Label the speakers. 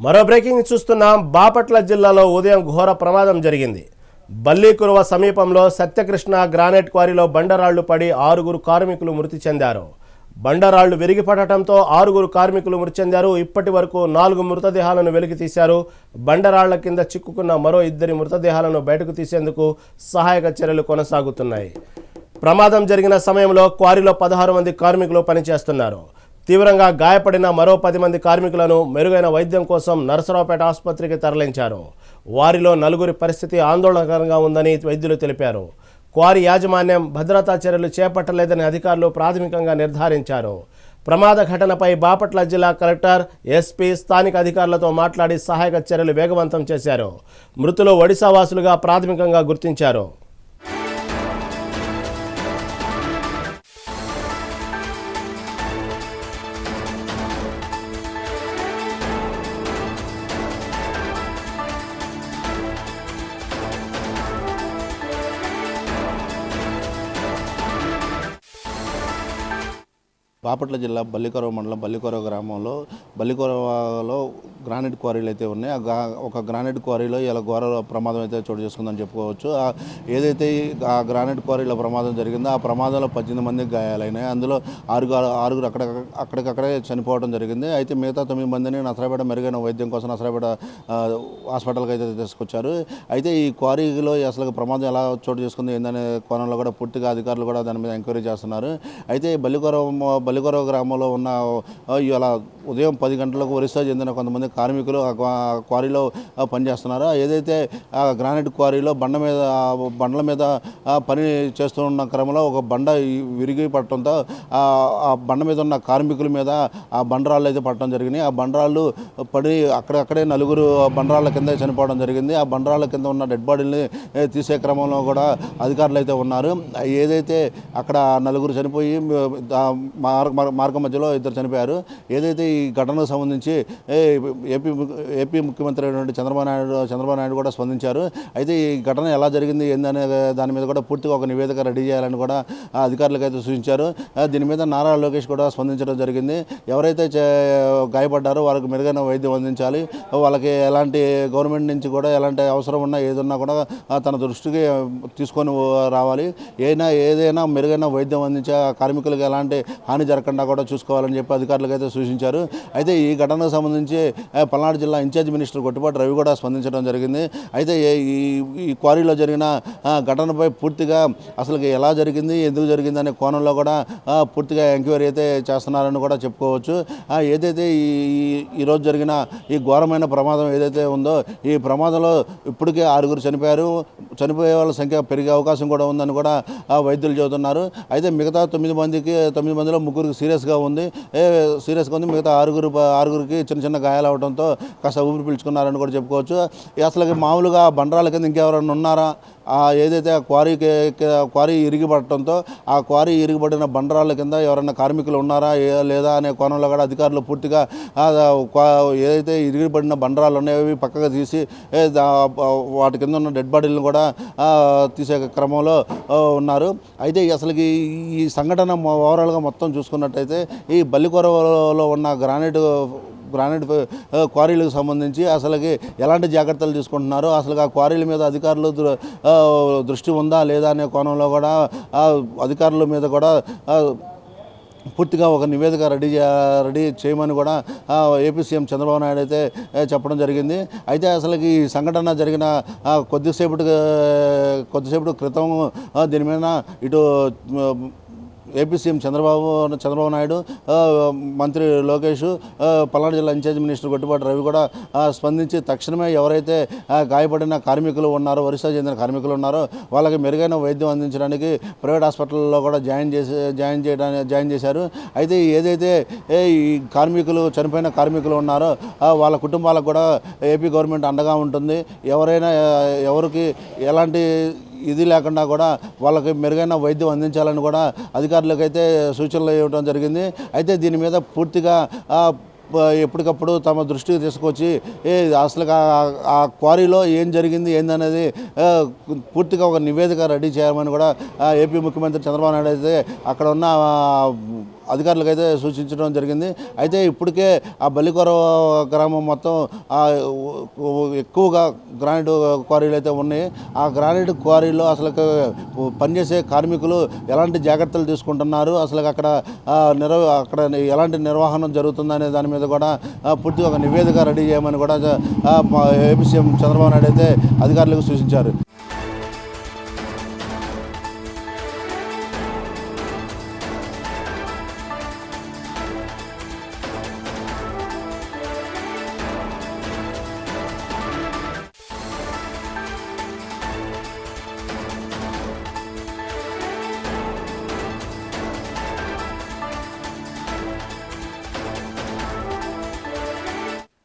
Speaker 1: మరో బ్రేకింగ్ చూస్తున్నాం. బాపట్ల జిల్లాలో ఉదయం ఘోర ప్రమాదం జరిగింది. బల్లీకురువ సమీపంలో సత్యకృష్ణ గ్రానైట్ క్వారీలో బండరాళ్ళు పడి ఆరుగురు కార్మికులు మృతి చెందారు. బండరాళ్ళు విరిగిపడటంతో ఆరుగురు కార్మికులు మృతి చెందారు. ఇప్పటి వరకు నాలుగు మృతదేహాలను వెలికి తీశారు. బండరాళ్ళ కింద చిక్కుకున్న మరో ఇద్దరి మృతదేహాలను బయటకు తీసేందుకు సహాయక చర్యలు కొనసాగుతున్నాయి. ప్రమాదం జరిగిన సమయంలో క్వారీలో పదహారు మంది కార్మికులు పనిచేస్తున్నారు. తీవ్రంగా గాయపడిన మరో పది మంది కార్మికులను మెరుగైన వైద్యం కోసం నరసరావుపేట ఆసుపత్రికి తరలించారు. వారిలో నలుగురి పరిస్థితి ఆందోళనకరంగా ఉందని వైద్యులు తెలిపారు. క్వారీ యాజమాన్యం భద్రతా చర్యలు చేపట్టలేదని అధికారులు ప్రాథమికంగా నిర్ధారించారు. ప్రమాద ఘటనపై బాపట్ల జిల్లా కలెక్టర్ ఎస్పీ స్థానిక అధికారులతో మాట్లాడి సహాయక చర్యలు వేగవంతం చేశారు. మృతులు ఒడిశావాసులుగా ప్రాథమికంగా గుర్తించారు.
Speaker 2: బాపట్ల జిల్లా బల్లికొరవ మండలం బల్లికొరవ గ్రామంలో బల్లికొరవలో గ్రానైట్ క్వారీలు అయితే ఉన్నాయి. ఆ ఒక గ్రానైట్ క్వారీలో ఇలా ఘోర ప్రమాదం అయితే చోటు చేసుకుందని చెప్పుకోవచ్చు. ఏదైతే ఆ గ్రానైట్ క్వారీలో ప్రమాదం జరిగిందో ఆ ప్రమాదంలో పద్దెనిమిది మందికి గాయాలైనాయి. అందులో ఆరుగురు ఆరుగురు అక్కడ అక్కడికక్కడే చనిపోవడం జరిగింది. అయితే మిగతా తొమ్మిది మందిని నసరాపేట మెరుగైన వైద్యం కోసం నసరాపేట హాస్పిటల్కి అయితే తీసుకొచ్చారు. అయితే ఈ క్వారీలో అసలు ప్రమాదం ఎలా చోటు చేసుకుంది ఏందనే కోణంలో కూడా పూర్తిగా అధికారులు కూడా దాని మీద ఎంక్వైరీ చేస్తున్నారు. అయితే బల్లికొరవ బల్లికొరవ గ్రామంలో ఉన్న ఇలా ఉదయం పది గంటలకు ఒరిస్సా చెందిన కొంతమంది కార్మికులు ఆ క్వారీలో ఆ, పనిచేస్తున్నారు. ఏదైతే ఆ గ్రానైట్ క్వారీలో బండ మీద బండల మీద పని చేస్తున్న క్రమంలో ఒక బండ విరిగి పడటంతో ఆ బండ మీద ఉన్న కార్మికుల మీద ఆ బండరాళ్ళు అయితే పడటం జరిగినాయి ఆ బండరాళ్ళు పడి అక్కడక్కడే నలుగురు బండరాళ్ళ కింద చనిపోవడం జరిగింది. ఆ బండరాళ్ళ కింద ఉన్న డెడ్ బాడీని తీసే క్రమంలో కూడా అధికారులు అయితే ఉన్నారు. ఏదైతే అక్కడ నలుగురు చనిపోయి మార్గ మార్గ- మార్గం మధ్యలో ఇద్దరు చనిపోయారు. ఏదైతే ఈ ఘటనకు సంబంధించి ఏ, ఏపీ ఏపీ ముఖ్యమంత్రి అయినటువంటి చంద్రబాబు నాయుడు చంద్రబాబు నాయుడు కూడా స్పందించారు. అయితే ఈ ఘటన ఎలా జరిగింది ఏందనే దాని మీద కూడా పూర్తిగా ఒక నివేదిక రెడీ చేయాలని కూడా అధికారులకు అయితే సూచించారు. దీని మీద నారా లోకేష్ కూడా స్పందించడం జరిగింది. ఎవరైతే చే- గాయపడ్డారో వాళ్ళకి మెరుగైన వైద్యం అందించాలి. వాళ్ళకి ఎలాంటి గవర్నమెంట్ నుంచి కూడా ఎలాంటి అవసరం ఉన్నా ఏదున్నా కూడా తన దృష్టికి తీసుకొని రావాలి. ఏదైనా ఏదైనా మెరుగైన వైద్యం అందించే కార్మికులకు ఎలాంటి హాని జరగకుండా కూడా చూసుకోవాలని చెప్పి అధికారులకు అయితే సూచించారు. అయితే ఈ ఘటనకు సంబంధించి పల్నాడు జిల్లా ఇన్ఛార్జ్ మినిస్టర్ గొట్టిపాటి రవి కూడా స్పందించడం జరిగింది. అయితే ఈ ఈ క్వారీలో జరిగిన ఆ, ఘటనపై పూర్తిగా అసలు ఎలా జరిగింది ఎందుకు జరిగింది అనే కోణంలో కూడా పూర్తిగా ఎంక్వైరీ అయితే చేస్తున్నారని కూడా చెప్పుకోవచ్చు. ఏదైతే ఈ- ఈరోజు జరిగిన ఈ ఘోరమైన ప్రమాదం ఏదైతే ఉందో ఈ ప్రమాదంలో ఇప్పటికే ఆరుగురు చనిపోయారు. చనిపోయే వాళ్ళ సంఖ్య పెరిగే అవకాశం కూడా ఉందని కూడా ఆ, వైద్యులు చెబుతున్నారు. అయితే మిగతా తొమ్మిది మందికి తొమ్మిది మందిలో ముగ్గురికి సీరియస్గా ఉంది. ఏ సీరియస్గా ఉంది మిగతా ఆరుగురు ఆరుగురికి చిన్న చిన్న గాయాలు అవడంతో కాస్త ఊపిరి పీల్చుకున్నారని కూడా చెప్పుకోవచ్చు. అసలు మామూలుగా బండరాల కింద ఇంకెవరైనా ఉన్నారా? ఏదైతే ఆ క్వారీకి క్వారీ ఇరిగిపడటంతో ఆ క్వారీ ఇరిగిపడిన బండరాళ్ళ కింద ఎవరైనా కార్మికులు ఉన్నారా ఏ- లేదా అనే కోణంలో కూడా అధికారులు పూర్తిగా క్వా- ఏదైతే ఇరిగిపడిన బండరాలు ఉన్నాయో అవి పక్కగా తీసి వాటి కింద ఉన్న డెడ్ బాడీలను కూడా తీసే క్రమంలో ఉన్నారు. అయితే అసలుకి ఈ సంఘటన ఓవరాల్గా మొత్తం చూసుకున్నట్టయితే ఈ బల్లికొరవలో ఉన్న గ్రానైట్ గ్రానైట్ క్వారీలకు సంబంధించి అసలుకి ఎలాంటి జాగ్రత్తలు తీసుకుంటున్నారు అసలు ఆ క్వారీల మీద అధికారులు దృష్టి ఉందా లేదా అనే కోణంలో కూడా అధికారుల మీద కూడా పూర్తిగా ఒక నివేదిక రెడీ రెడీ చేయమని కూడా ఏపీ సీఎం చంద్రబాబు నాయుడు అయితే చెప్పడం జరిగింది. అయితే అసలు ఈ సంఘటన జరిగిన కొద్దిసేపటి కొద్దిసేపటి క్రితం దీని మీద ఇటు ఏపీ సీఎం చంద్రబాబు చంద్రబాబు నాయుడు మంత్రి లోకేష్ ఆ, పల్నాడు జిల్లా ఇన్ఛార్జ్ మినిస్టర్ గొట్టిపాటి రవి కూడా స్పందించి తక్షణమే ఎవరైతే గాయపడిన కార్మికులు ఉన్నారో ఒరిస్సా చెందిన కార్మికులు ఉన్నారో వాళ్ళకి మెరుగైన వైద్యం అందించడానికి ప్రైవేట్ హాస్పిటల్లో కూడా జాయిన్ చేసి జాయిన్ చేయడానికి జాయిన్ చేశారు. అయితే ఏదైతే ఏ, ఈ కార్మికులు చనిపోయిన కార్మికులు ఉన్నారో వాళ్ళ కుటుంబాలకు కూడా ఏపీ గవర్నమెంట్ అండగా ఉంటుంది. ఎవరైనా ఎవరికి ఎలాంటి ఇది లేకుండా కూడా వాళ్ళకి మెరుగైన వైద్యం అందించాలని కూడా అధికారులకైతే సూచనలు ఇవ్వడం జరిగింది. అయితే దీని మీద పూర్తిగా ఎప్పటికప్పుడు తమ దృష్టికి తీసుకొచ్చి ఏ అసలు ఆ- క్వారీలో ఏం జరిగింది ఏందనేది పూర్తిగా ఒక నివేదిక రెడీ చేయమని కూడా ఏపీ ముఖ్యమంత్రి చంద్రబాబు నాయుడు అయితే అక్కడ ఉన్న అధికారులకు అయితే సూచించడం జరిగింది. అయితే ఇప్పటికే ఆ బల్లికొర గ్రామం మొత్తం ఎక్కువగా గ్రానైట్ క్వారీలు అయితే ఉన్నాయి. ఆ గ్రానైట్ క్వారీలో అసలు పనిచేసే కార్మికులు ఎలాంటి జాగ్రత్తలు తీసుకుంటున్నారు? అసలు అక్కడ నిర్వ అక్కడ ఎలాంటి నిర్వహణ జరుగుతుందనే దాని మీద కూడా పూర్తి పూర్తిగా ఒక నివేదిక రెడీ చేయమని కూడా ఏపీసీఎం చంద్రబాబు నాయుడు అయితే అధికారులకు సూచించారు.